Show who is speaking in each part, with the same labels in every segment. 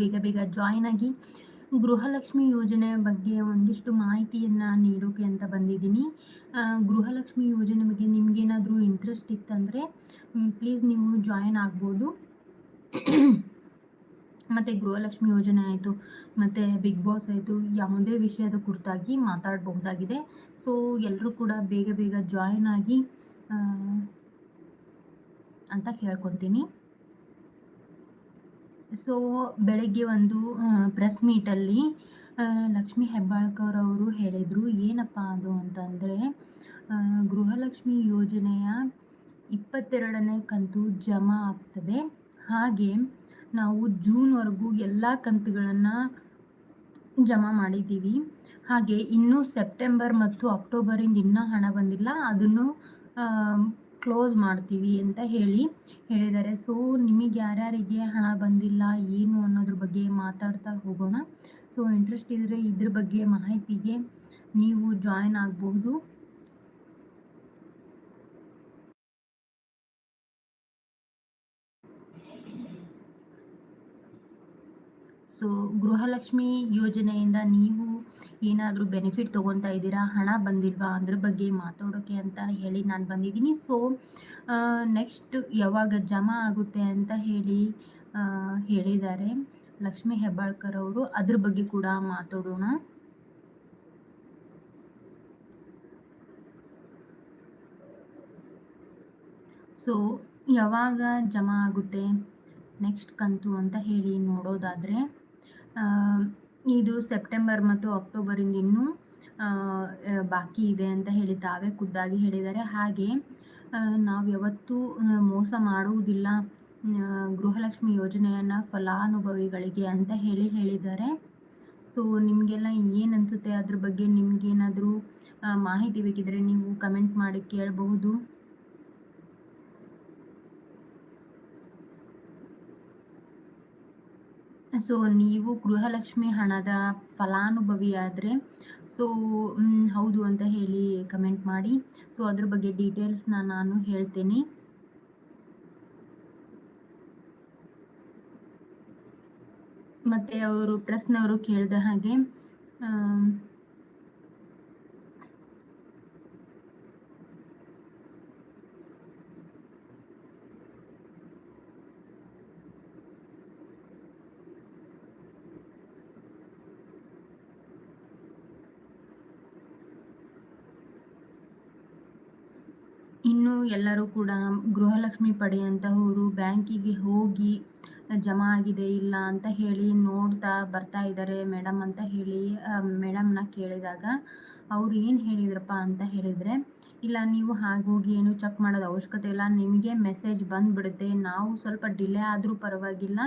Speaker 1: ಬೇಗ ಬೇಗ ಜಾಯ್ನ್ ಆಗಿ ಗೃಹಲಕ್ಷ್ಮಿ ಯೋಜನೆ ಬಗ್ಗೆ ಒಂದಿಷ್ಟು ಮಾಹಿತಿಯನ್ನು ನೀಡೋಕೆ ಅಂತ ಬಂದಿದ್ದೀನಿ. ಗೃಹಲಕ್ಷ್ಮಿ ಯೋಜನೆ ಬಗ್ಗೆ ನಿಮಗೇನಾದರೂ ಇಂಟ್ರೆಸ್ಟ್ ಇತ್ತಂದರೆ ಪ್ಲೀಸ್ ನೀವು ಜಾಯಿನ್ ಆಗ್ಬೋದು. ಮತ್ತು ಗೃಹಲಕ್ಷ್ಮಿ ಯೋಜನೆ ಆಯಿತು, ಮತ್ತು ಬಿಗ್ ಬಾಸ್ ಆಯಿತು, ಯಾವುದೇ ವಿಷಯದ ಕುರಿತಾಗಿ ಮಾತಾಡಬಹುದಾಗಿದೆ. ಸೊ ಎಲ್ಲರೂ ಕೂಡ ಬೇಗ ಬೇಗ ಜಾಯಿನ್ ಆಗಿ ಅಂತ ಕೇಳ್ಕೊತೀನಿ. ಸೊ ಬೆಳಗ್ಗೆ ಒಂದು ಪ್ರೆಸ್ ಮೀಟಲ್ಲಿ ಲಕ್ಷ್ಮಿ ಹೆಬ್ಬಾಳ್ಕರ್ ಅವರು ಹೇಳಿದರು, ಏನಪ್ಪ ಅದು ಅಂತಂದರೆ ಗೃಹಲಕ್ಷ್ಮಿ ಯೋಜನೆಯ ಇಪ್ಪತ್ತೆರಡನೇ ಕಂತು ಜಮಾ ಆಗ್ತದೆ. ಹಾಗೆ ನಾವು ಜೂನ್ವರೆಗೂ ಎಲ್ಲ ಕಂತುಗಳನ್ನು ಜಮಾ ಮಾಡಿದ್ದೀವಿ. ಹಾಗೆ ಇನ್ನೂ ಸೆಪ್ಟೆಂಬರ್ ಮತ್ತು ಅಕ್ಟೋಬರಿಂದ ಇನ್ನೂ ಹಣ ಬಂದಿಲ್ಲ. ಅದನ್ನು ಕ್ಲೋಸ್ ಮಾಡ್ತೀವಿ ಅಂತ ಹೇಳಿ ಹೇಳಿದ್ದಾರೆ. ಸೊ ನಿಮಗೆ ಯಾರ್ಯಾರಿಗೆ ಹಣ ಬಂದಿಲ್ಲ, ಏನು ಅನ್ನೋದ್ರ ಬಗ್ಗೆ ಮಾತಾಡ್ತಾ ಹೋಗೋಣ. ಸೊ ಇಂಟ್ರೆಸ್ಟ್ ಇದ್ದರೆ ಇದ್ರ ಬಗ್ಗೆ ಮಾಹಿತಿಗೆ ನೀವು ಜಾಯಿನ್ ಆಗಬಹುದು ಸೊ ಗೃಹಲಕ್ಷ್ಮಿ ಯೋಜನೆಯಿಂದ ನೀವು ಏನಾದರೂ ಬೆನಿಫಿಟ್ ತೊಗೊತಾ ಇದ್ದೀರಾ? ಹಣ ಬಂದಿಲ್ವಾ? ಅದ್ರ ಬಗ್ಗೆ ಮಾತಾಡೋಕ್ಕೆ ಅಂತ ಹೇಳಿ ನಾನು ಬಂದಿದ್ದೀನಿ. ಸೊ ನೆಕ್ಸ್ಟ್ ಯಾವಾಗ ಜಮಾ ಆಗುತ್ತೆ ಅಂತ ಹೇಳಿ ಹೇಳಿದ್ದಾರೆ ಲಕ್ಷ್ಮಿ ಹೆಬ್ಬಾಳ್ಕರ್ ಅವರು. ಅದ್ರ ಬಗ್ಗೆ ಕೂಡ ಮಾತಾಡೋಣ. ಸೊ ಯಾವಾಗ ಜಮಾ ಆಗುತ್ತೆ? ನೆಕ್ಸ್ಟ್ ಕಂತು ಅಂತ ಹೇಳಿ ನೋಡೋದಾದರೆ ಇದು ಸೆಪ್ಟೆಂಬರ್ ಮತ್ತು ಅಕ್ಟೋಬರಿಂದ ಇನ್ನೂ ಬಾಕಿ ಇದೆ ಅಂತ ಹೇಳಿ ತಾವೇ ಖುದ್ದಾಗಿ ಹೇಳಿದ್ದಾರೆ. ಹಾಗೆ ನಾವು ಯಾವತ್ತೂ ಮೋಸ ಮಾಡುವುದಿಲ್ಲ ಗೃಹಲಕ್ಷ್ಮಿ ಯೋಜನೆಯನ್ನು ಫಲಾನುಭವಿಗಳಿಗೆ ಅಂತ ಹೇಳಿ ಹೇಳಿದ್ದಾರೆ. ಸೊ ನಿಮಗೆಲ್ಲ ಏನು ಅದ್ರ ಬಗ್ಗೆ ನಿಮಗೇನಾದರೂ ಮಾಹಿತಿ ಬೇಕಿದ್ರೆ ನೀವು ಕಮೆಂಟ್ ಮಾಡಿ ಕೇಳಬಹುದು. ಸೊ ನೀವು ಗೃಹಲಕ್ಷ್ಮಿ ಹಣದ ಫಲಾನುಭವಿಯಾದರೆ ಸೊ ಹೌದು ಅಂತ ಹೇಳಿ ಕಮೆಂಟ್ ಮಾಡಿ. ಸೊ ಅದ್ರ ಬಗ್ಗೆ ಡೀಟೇಲ್ಸ್ನ ನಾನು ಹೇಳ್ತೇನೆ. ಮತ್ತೆ ಅವರು ಪ್ರೆಸ್ನವರು ಕೇಳಿದ ಹಾಗೆ ಇನ್ನು ಎಲ್ಲರೂ ಕೂಡ ಗೃಹಲಕ್ಷ್ಮಿ ಪಡೆಯುವಂತಹವರು ಬ್ಯಾಂಕಿಗೆ ಹೋಗಿ ಜಮಾ ಆಗಿದೆ ಇಲ್ಲ ಅಂತ ಹೇಳಿ ನೋಡ್ತಾ ಬರ್ತಾ ಇದ್ದಾರೆ ಮೇಡಮ್ ಅಂತ ಹೇಳಿ ಮೇಡಮ್ನ ಕೇಳಿದಾಗ ಅವ್ರು ಏನು ಹೇಳಿದ್ರಪ್ಪ ಅಂತ ಹೇಳಿದರೆ, ಇಲ್ಲ ನೀವು ಹಾಗೋಗಿ ಏನು ಚೆಕ್ ಮಾಡೋದು ಅವಶ್ಯಕತೆ ಇಲ್ಲ, ನಿಮಗೆ ಮೆಸೇಜ್ ಬಂದುಬಿಡುತ್ತೆ, ನಾವು ಸ್ವಲ್ಪ ಡಿಲೇ ಆದರೂ ಪರವಾಗಿಲ್ಲ,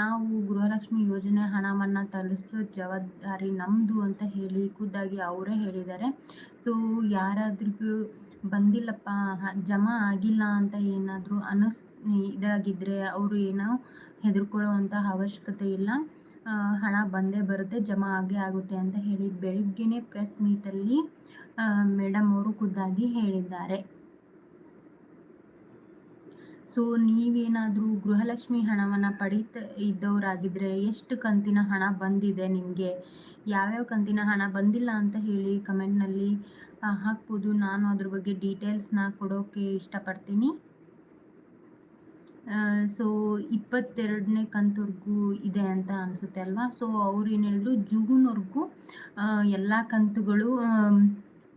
Speaker 1: ನಾವು ಗೃಹಲಕ್ಷ್ಮಿ ಯೋಜನೆ ಹಣವನ್ನು ತಲುಪಿಸೋ ಜವಾಬ್ದಾರಿ ನಮ್ಮದು ಅಂತ ಹೇಳಿ ಖುದ್ದಾಗಿ ಅವರೇ ಹೇಳಿದ್ದಾರೆ. ಸೊ ಯಾರಾದ್ರಿಗೂ ಬಂದಿಲ್ಲಪ್ಪ ಜಮಾ ಆಗಿಲ್ಲ ಅಂತ ಏನಾದರೂ ಅನಿಸ್ ಇದಾಗಿದ್ದರೆ ಅವರು ಏನೋ ಹೆದರ್ಕೊಳ್ಳುವಂಥ ಅವಶ್ಯಕತೆ ಇಲ್ಲ. ಹಣ ಬಂದೇ ಬರುತ್ತೆ, ಜಮಾ ಆಗೇ ಆಗುತ್ತೆ ಅಂತ ಹೇಳಿ ಬೆಳಿಗ್ಗೆನೇ ಪ್ರೆಸ್ ಮೀಟಲ್ಲಿ ಮೇಡಮ್ ಅವರು ಖುದ್ದಾಗಿ ಹೇಳಿದ್ದಾರೆ. ಸೊ, ನೀವೇನಾದರೂ ಗೃಹಲಕ್ಷ್ಮಿ ಹಣವನ್ನು ಪಡೀತ ಇದ್ದವರಾಗಿದ್ದರೆ ಎಷ್ಟು ಕಂತಿನ ಹಣ ಬಂದಿದೆ ನಿಮಗೆ? ಯಾವ್ಯಾವ ಕಂತಿನ ಹಣ ಬಂದಿಲ್ಲ ಅಂತ ಹೇಳಿ ಕಮೆಂಟ್ನಲ್ಲಿ ಹಾಕ್ಬೋದು. ನಾನು ಅದ್ರ ಬಗ್ಗೆ ಡೀಟೇಲ್ಸ್ನ ಕೊಡೋಕ್ಕೆ ಇಷ್ಟಪಡ್ತೀನಿ. ಸೊ ಇಪ್ಪತ್ತೆರಡನೇ ಕಂತವರೆಗೂ ಇದೆ ಅಂತ ಅನಿಸುತ್ತೆ ಅಲ್ವಾ? ಸೊ ಅವ್ರು ಏನು ಹೇಳಿದ್ರು ಜೂನ್ವರೆಗೂ ಎಲ್ಲ ಕಂತುಗಳು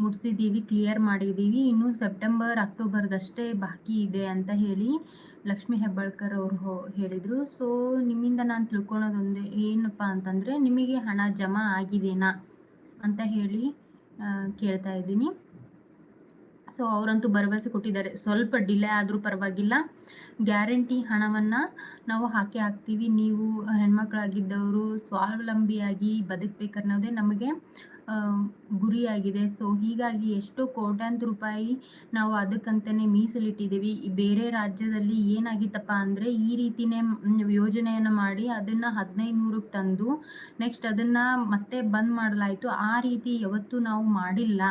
Speaker 1: ಮುಟ್ಸಿದ್ದೀವಿ ಕ್ಲಿಯರ್ ಮಾಡಿದ್ದೀವಿ. ಇನ್ನು ಸೆಪ್ಟೆಂಬರ್, ಅಕ್ಟೋಬರ್ದಷ್ಟೇ ಬಾಕಿ ಇದೆ ಅಂತ ಹೇಳಿ ಲಕ್ಷ್ಮಿ ಹೆಬ್ಬಾಳ್ಕರ್ ಅವರು ಹೇಳಿದರು. ಸೊ ನಿಮ್ಮಿಂದ ನಾನು ತಿಳ್ಕೊಳೋದೊಂದೇ ಏನಪ್ಪ ಅಂತಂದರೆ, ನಿಮಗೆ ಹಣ ಜಮಾ ಆಗಿದೆನಾ ಅಂತ ಹೇಳಿ ಕೇಳ್ತಾ ಇದ್ದೀನಿ. ಸೊ ಅವರಂತೂ ಭರವಸೆ ಕೊಟ್ಟಿದ್ದಾರೆ. ಸ್ವಲ್ಪ ಡಿಲೇ ಆದರೂ ಪರವಾಗಿಲ್ಲ. ಗ್ಯಾರಂಟಿ ಹಣವನ್ನು ನಾವು ಹಾಕಿ ಹಾಕ್ತೀವಿ. ನೀವು ಹೆಣ್ಮಕ್ಳಾಗಿದ್ದವರು, ಸ್ವಾವಲಂಬಿಯಾಗಿ ಬದುಕಬೇಕನ್ನೋದೇ ನಮಗೆ ಗುರಿಯಾಗಿದೆ. ಸೊ ಹೀಗಾಗಿ ಎಷ್ಟೋ ಕೋಟ್ಯಾಂತರ ರೂಪಾಯಿ ನಾವು ಅದಕ್ಕಂತಲೇ ಮೀಸಲಿಟ್ಟಿದ್ದೀವಿ. ಬೇರೆ ರಾಜ್ಯದಲ್ಲಿ ಏನಾಗಿತ್ತಪ್ಪ ಅಂದರೆ, ಈ ರೀತಿನೇ ಯೋಜನೆಯನ್ನು ಮಾಡಿ ಅದನ್ನು ಹದಿನೈದು ನೂರಕ್ಕೆ ತಂದು ನೆಕ್ಸ್ಟ್ ಅದನ್ನು ಮತ್ತೆ ಬಂದ್ ಮಾಡಲಾಯಿತು. ಆ ರೀತಿ ಯಾವತ್ತೂ ನಾವು ಮಾಡಿಲ್ಲ.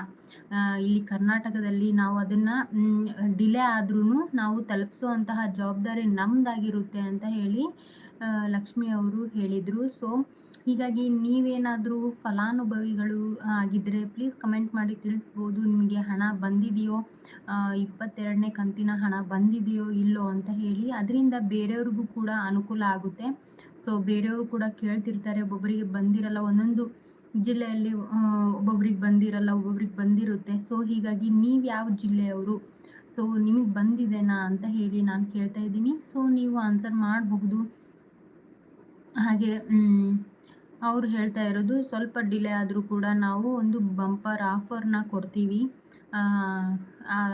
Speaker 1: ಇಲ್ಲಿ ಕರ್ನಾಟಕದಲ್ಲಿ ನಾವು ಅದನ್ನು ಡಿಲೇ ಆದ್ರೂ ನಾವು ತಲುಪಿಸುವಂತಹ ಜವಾಬ್ದಾರಿ ನಮ್ಮದಾಗಿರುತ್ತೆ ಅಂತ ಹೇಳಿ ಲಕ್ಷ್ಮಿ ಅವರು ಹೇಳಿದರು. ಸೊ ಹೀಗಾಗಿ ನೀವೇನಾದರೂ ಫಲಾನುಭವಿಗಳು ಆಗಿದ್ದರೆ ಪ್ಲೀಸ್ ಕಮೆಂಟ್ ಮಾಡಿ ತಿಳಿಸ್ಬೋದು. ನಿಮಗೆ ಹಣ ಬಂದಿದೆಯೋ ಇಪ್ಪತ್ತೆರಡನೇ ಕಂತಿನ ಹಣ ಬಂದಿದೆಯೋ ಇಲ್ಲೋ ಅಂತ ಹೇಳಿ. ಅದರಿಂದ ಬೇರೆಯವ್ರಿಗೂ ಕೂಡ ಅನುಕೂಲ ಆಗುತ್ತೆ. ಸೊ ಬೇರೆಯವರು ಕೂಡ ಕೇಳ್ತಿರ್ತಾರೆ ಒಬ್ಬೊಬ್ಬರಿಗೆ ಬಂದಿರಲ್ಲ, ಒಂದೊಂದು ಜಿಲ್ಲೆಯಲ್ಲಿ ಒಬ್ಬೊಬ್ರಿಗೆ ಬಂದಿರಲ್ಲ, ಒಬ್ಬೊಬ್ರಿಗೆ ಬಂದಿರುತ್ತೆ. ಸೊ ಹೀಗಾಗಿ ನೀವು ಯಾವ ಜಿಲ್ಲೆಯವರು? ಸೊ ನಿಮಗೆ ಬಂದಿದೆನಾ ಅಂತ ಹೇಳಿ ನಾನು ಕೇಳ್ತಾ ಇದ್ದೀನಿ. ಸೊ ನೀವು ಆನ್ಸರ್ ಮಾಡಬಹುದು. ಹಾಗೆ ಅವ್ರು ಹೇಳ್ತಾ ಇರೋದು, ಸ್ವಲ್ಪ ಡಿಲೇ ಆದರೂ ಕೂಡ ನಾವು ಒಂದು ಬಂಪರ್ ಆಫರ್ನ ಕೊಡ್ತೀವಿ.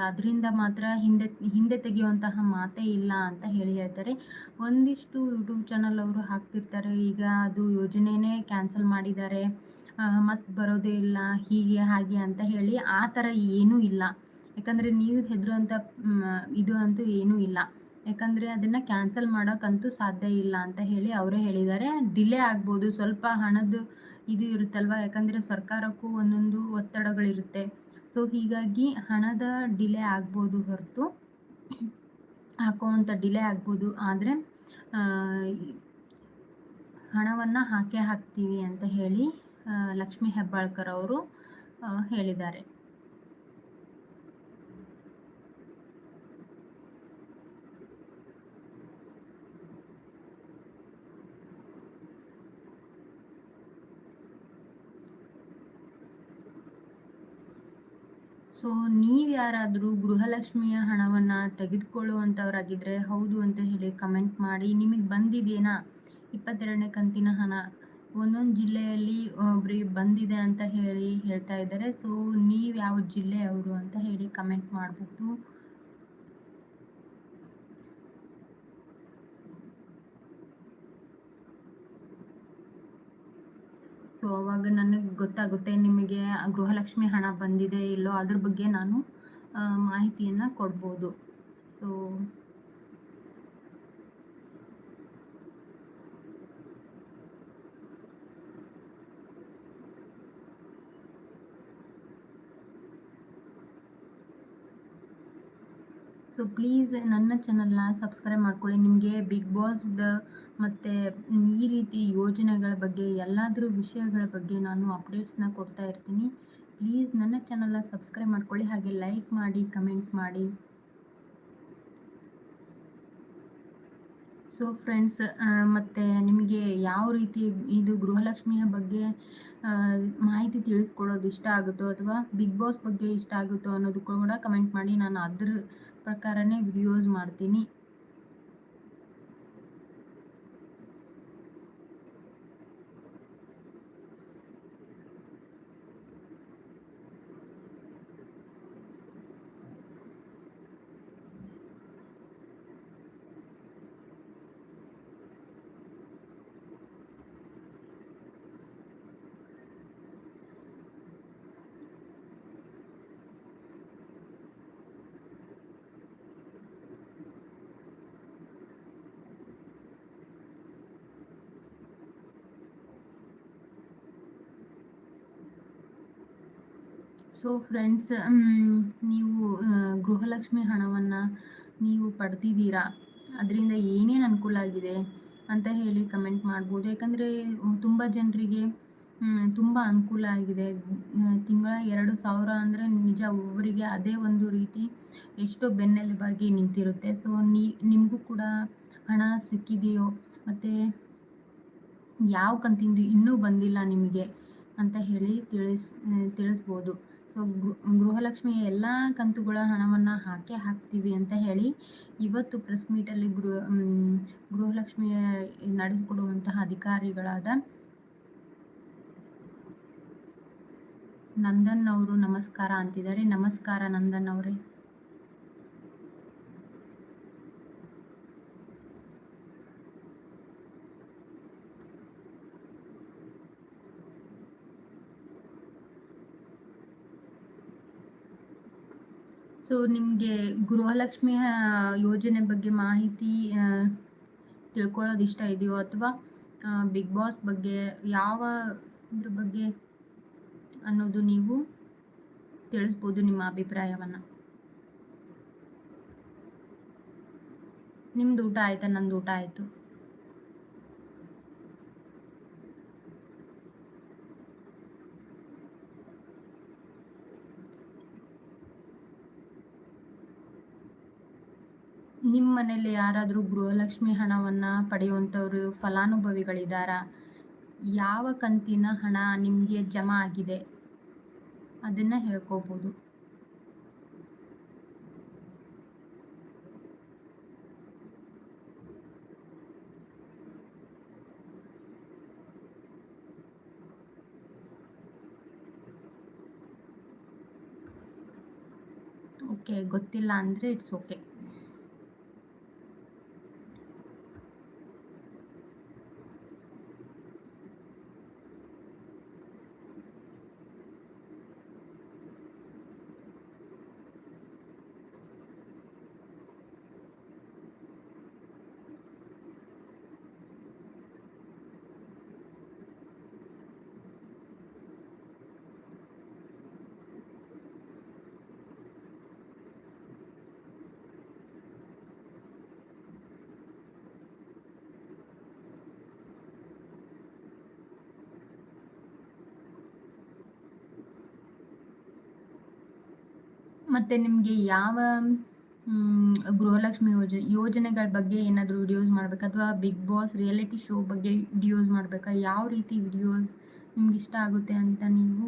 Speaker 1: ಅದರಿಂದ ಮಾತ್ರ ಹಿಂದೆ ಹಿಂದೆ ತೆಗೆಯುವಂತಹ ಮಾತೇ ಇಲ್ಲ ಅಂತ ಹೇಳಿ ಹೇಳ್ತಾರೆ. ಒಂದಿಷ್ಟು ಯೂಟ್ಯೂಬ್ ಚಾನಲ್ ಅವರು ಹಾಕ್ತಿರ್ತಾರೆ. ಈಗ ಅದು ಯೋಜನೆನೇ ಕ್ಯಾನ್ಸಲ್ ಮಾಡಿದ್ದಾರೆ. ಮತ್ತು ಬರೋದೇ ಇಲ್ಲ, ಹೀಗೆ, ಹಾಗೆ ಅಂತ ಹೇಳಿ ಆ ಥರ ಏನೂ ಇಲ್ಲ. ಯಾಕಂದರೆ ನೀವು ಹೆದರುವಂಥ ಇದು ಅಂತೂ ಏನೂ ಇಲ್ಲ. ಯಾಕಂದರೆ ಅದನ್ನು ಕ್ಯಾನ್ಸಲ್ ಮಾಡೋಕ್ಕಂತೂ ಸಾಧ್ಯ ಇಲ್ಲ ಅಂತ ಹೇಳಿ ಅವರೇ ಹೇಳಿದ್ದಾರೆ. ಡಿಲೇ ಆಗ್ಬೋದು, ಸ್ವಲ್ಪ ಹಣದ್ದು ಇದು ಇರುತ್ತಲ್ವ? ಯಾಕಂದರೆ ಸರ್ಕಾರಕ್ಕೂ ಒಂದೊಂದು ಒತ್ತಡಗಳಿರುತ್ತೆ. ಸೊ ಹೀಗಾಗಿ ಹಣದ ಡಿಲೇ ಆಗ್ಬೋದು ಹೊರತು ಹಾಕುವಂಥ ಡಿಲೇ ಆಗ್ಬೋದು. ಆದರೆ ಹಣವನ್ನು ಹಾಕೇ ಹಾಕ್ತೀವಿ ಅಂತ ಹೇಳಿ ಲಕ್ಷ್ಮೀ ಹೆಬ್ಬಾಳ್ಕರ್ ಅವರು ಹೇಳಿದ್ದಾರೆ. ಸೊ ನೀವು ಯಾರಾದರೂ ಗೃಹಲಕ್ಷ್ಮಿಯ ಹಣವನ್ನು ತೆಗೆದುಕೊಳ್ಳುವಂಥವ್ರಾಗಿದ್ದರೆ ಹೌದು ಅಂತ ಹೇಳಿ ಕಮೆಂಟ್ ಮಾಡಿ. ನಿಮಗೆ ಬಂದಿದೆಯಾ ಇಪ್ಪತ್ತೆರಡನೇ ಕಂತಿನ ಹಣ. ಒಂದೊಂದು ಜಿಲ್ಲೆಯಲ್ಲಿ ಒಬ್ರಿಗೆ ಬಂದಿದೆ ಅಂತ ಹೇಳಿ ಹೇಳ್ತಾ ಇದ್ದಾರೆ. ಸೊ ನೀವು ಯಾವ ಜಿಲ್ಲೆಯವರು ಅಂತ ಹೇಳಿ ಕಮೆಂಟ್ ಮಾಡಬಹುದು ಸೊ ಅವಾಗ ನನಗೆ ಗೊತ್ತಾಗುತ್ತೆ ನಿಮಗೆ ಗೃಹಲಕ್ಷ್ಮಿ ಹಣ ಬಂದಿದೆ ಇಲ್ಲೋ ಅದ್ರ ಬಗ್ಗೆ ನಾನು ಮಾಹಿತಿಯನ್ನು ಕೊಡ್ಬೋದು. ಸೊ ಸೊ ಪ್ಲೀಸ್ ನನ್ನ ಚಾನಲ್ನ ಸಬ್ಸ್ಕ್ರೈಬ್ ಮಾಡ್ಕೊಳ್ಳಿ. ನಿಮಗೆ ಬಿಗ್ ಬಾಸ್ದ ಮತ್ತು ಈ ರೀತಿ ಯೋಜನೆಗಳ ಬಗ್ಗೆ, ಎಲ್ಲಾದರೂ ವಿಷಯಗಳ ಬಗ್ಗೆ ನಾನು ಅಪ್ಡೇಟ್ಸ್ನ ಕೊಡ್ತಾ ಇರ್ತೀನಿ. ಪ್ಲೀಸ್ ನನ್ನ ಚಾನಲ್ನ ಸಬ್ಸ್ಕ್ರೈಬ್ ಮಾಡ್ಕೊಳ್ಳಿ. ಹಾಗೆ ಲೈಕ್ ಮಾಡಿ ಕಮೆಂಟ್ ಮಾಡಿ. ಸೊ ಫ್ರೆಂಡ್ಸ್ ಮತ್ತು ನಿಮಗೆ ಯಾವ ರೀತಿ ಇದು ಗೃಹಲಕ್ಷ್ಮಿಯ ಬಗ್ಗೆ ಮಾಹಿತಿ ತಿಳಿಸ್ಕೊಡೋದು ಇಷ್ಟ ಆಗುತ್ತೋ ಅಥವಾ ಬಿಗ್ ಬಾಸ್ ಬಗ್ಗೆ ಇಷ್ಟ ಆಗುತ್ತೋ ಅನ್ನೋದು ಕೂಡ ಕಮೆಂಟ್ ಮಾಡಿ. ನಾನು ಅದ್ರ ಪ್ರಕಾರನೇ ವಿಡಿಯೋಸ್ ಮಾಡ್ತೀನಿ. ಸೊ ಫ್ರೆಂಡ್ಸ್ ನೀವು ಗೃಹಲಕ್ಷ್ಮಿ ಹಣವನ್ನು ನೀವು ಪಡೆದಿದ್ದೀರಾ ಅದರಿಂದ ಏನೇನು ಅನುಕೂಲ ಆಗಿದೆ ಅಂತ ಹೇಳಿ ಕಮೆಂಟ್ ಮಾಡ್ಬೋದು. ಯಾಕಂದರೆ ತುಂಬ ಜನರಿಗೆ ತುಂಬ ಅನುಕೂಲ ಆಗಿದೆ. ತಿಂಗಳ ಎರಡು ಸಾವಿರ ಅಂದರೆ ನಿಜ ಒಬ್ಬರಿಗೆ ಅದೇ ಒಂದು ರೀತಿ ಎಷ್ಟೋ ಬೆನ್ನೆಲುಬಾಗಿ ನಿಂತಿರುತ್ತೆ. ಸೊ ನೀ, ನಿಮಗೂ ಕೂಡ ಹಣ ಸಿಕ್ಕಿದೆಯೋ, ಮತ್ತು ಯಾವ ಕಂತಿಂದು ಇನ್ನೂ ಬಂದಿಲ್ಲ ನಿಮಗೆ ಅಂತ ಹೇಳಿ ತಿಳಿಸ್, ತಿಳಿಸ್ಬೋದು. ಗೃಹಲಕ್ಷ್ಮಿಯ ಎಲ್ಲ ಕಂತುಗಳ ಹಣವನ್ನು ಹಾಕೇ ಹಾಕ್ತೀವಿ ಅಂತ ಹೇಳಿ ಇವತ್ತು ಪ್ರೆಸ್ ಮೀಟಲ್ಲಿ ಗೃಹ ಗೃಹಲಕ್ಷ್ಮಿಯ ನಡೆಸಿಕೊಡುವಂತಹ ಅಧಿಕಾರಿಗಳಾದ ನಂದನ್ ಅವರು ನಮಸ್ಕಾರ ಅಂತಿದ್ದಾರೆ. ನಮಸ್ಕಾರ ನಂದನ್ ಅವರೇ. ಸೊ ನಿಮಗೆ ಗೃಹಲಕ್ಷ್ಮಿ ಯೋಜನೆ ಬಗ್ಗೆ ಮಾಹಿತಿ ತಿಳ್ಕೊಳ್ಳೋದು ಇಷ್ಟ ಇದೆಯೋ ಅಥವಾ ಬಿಗ್ ಬಾಸ್ ಬಗ್ಗೆ ಯಾವ ಇದ್ರ ಬಗ್ಗೆ ಅನ್ನೋದು ನೀವು ತಿಳಿಸ್ಬೋದು ನಿಮ್ಮ ಅಭಿಪ್ರಾಯವನ್ನು. ನಿಮ್ದು ಊಟ ಆಯ್ತಾ? ನಂದು ಊಟ ಆಯಿತು. ನಿಮ್ಮ ಮನೆಯಲ್ಲಿ ಯಾರಾದರೂ ಗೃಹಲಕ್ಷ್ಮಿ ಹಣವನ್ನು ಪಡೆಯುವಂಥವ್ರು ಫಲಾನುಭವಿಗಳಿದ್ದಾರಾ? ಯಾವ ಕಂತಿನ ಹಣ ನಿಮಗೆ ಜಮಾ ಆಗಿದೆ? ಅದನ್ನು ಹೇಳ್ಕೋಬೋದು. ಓಕೆ ಗೊತ್ತಿಲ್ಲ ಅಂದರೆ ಇಟ್ಸ್ ಓಕೆ ಮತ್ತು ನಿಮಗೆ ಯಾವ ಗೃಹಲಕ್ಷ್ಮಿ ಯೋಜನೆ ಯೋಜನೆಗಳ ಬಗ್ಗೆ ಏನಾದರೂ ವಿಡಿಯೋಸ್ ಮಾಡಬೇಕಾ? ಅಥವಾ ಬಿಗ್ ಬಾಸ್ ರಿಯಾಲಿಟಿ ಶೋ ಬಗ್ಗೆ ವಿಡಿಯೋಸ್ ಮಾಡಬೇಕಾ? ಯಾವ ರೀತಿ ವಿಡಿಯೋಸ್ ನಿಮ್ಗೆ ಇಷ್ಟ ಆಗುತ್ತೆ ಅಂತ ನೀವು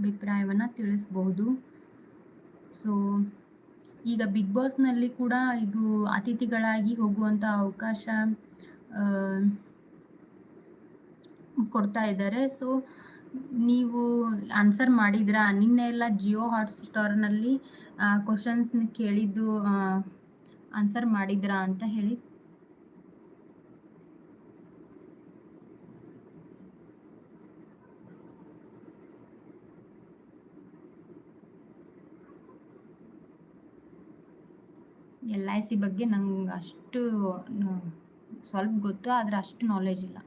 Speaker 1: ಅಭಿಪ್ರಾಯವನ್ನು ತಿಳಿಸ್ಬಹುದು. ಸೊ ಈಗ ಬಿಗ್ ಬಾಸ್ನಲ್ಲಿ ಕೂಡ ಇದು ಅತಿಥಿಗಳಾಗಿ ಹೋಗುವಂಥ ಅವಕಾಶ ಕೊಡ್ತಾ ಇದ್ದಾರೆ. ಸೊ ನೀವು ಆನ್ಸರ್ ಮಾಡಿದ್ರಾ ನಿನ್ನೆ ಎಲ್ಲ ಜಿಯೋ ಹಾಟ್ಸ್ಟಾರ್ನಲ್ಲಿ ಕ್ವಶನ್ಸ್ ಕೇಳಿದ್ದು ಆನ್ಸರ್ ಮಾಡಿದ್ರಾ ಅಂತ ಹೇಳಿ. ಎಲ್ ಐ ಸಿ ಬಗ್ಗೆ ನಂಗೆ ಅಷ್ಟು ಸ್ವಲ್ಪ ಗೊತ್ತು, ಆದರೆ ಅಷ್ಟು ನಾಲೆಜ್ ಇಲ್ಲ.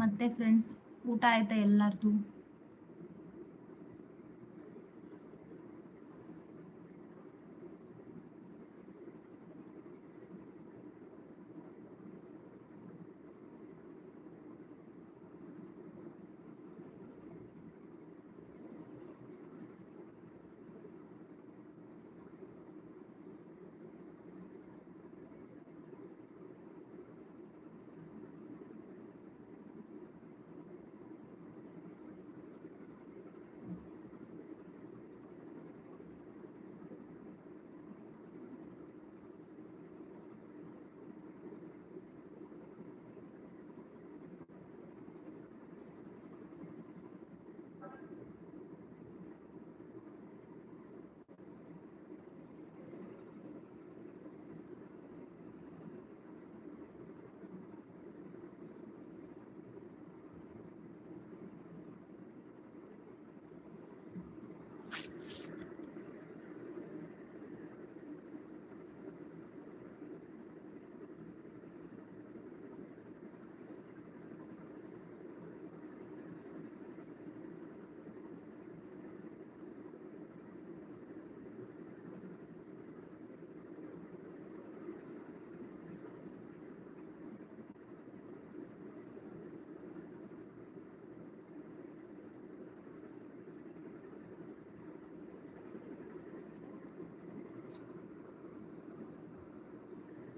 Speaker 1: ಮತ್ತೆ ಫ್ರೆಂಡ್ಸ್ ಊಟ ಆಯ್ತಾ ಎಲ್ಲರದು?